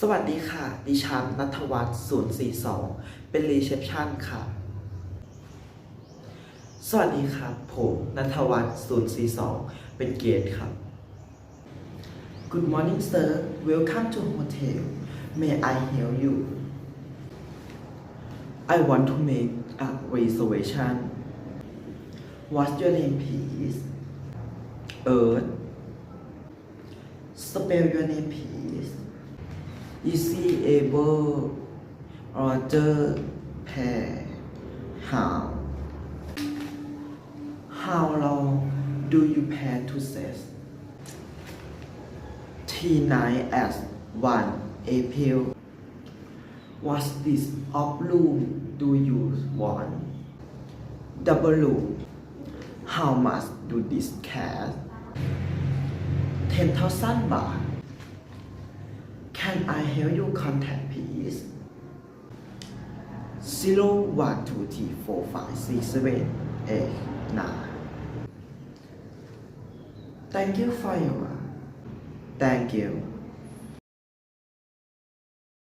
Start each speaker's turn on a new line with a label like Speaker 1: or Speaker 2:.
Speaker 1: สวัสดีค่ะ ดิฉันนัทวัฒน์042เป็นรีเซพชันค่ะ สวัสดีครับ ผมนัทวัฒน์042เป็นเกตครับ Good morning sir welcome to hotel may I help you I want to make a reservation What's your name please Earth Spell your name please Easy able Roger pair how How long do you plan to set T9 at 1 April. What this of room do you want? Double room How much do this cost 10,000 baht Can I help you contact please? Zero one two three four five six seven eight nine. Thank you for your. Thank you.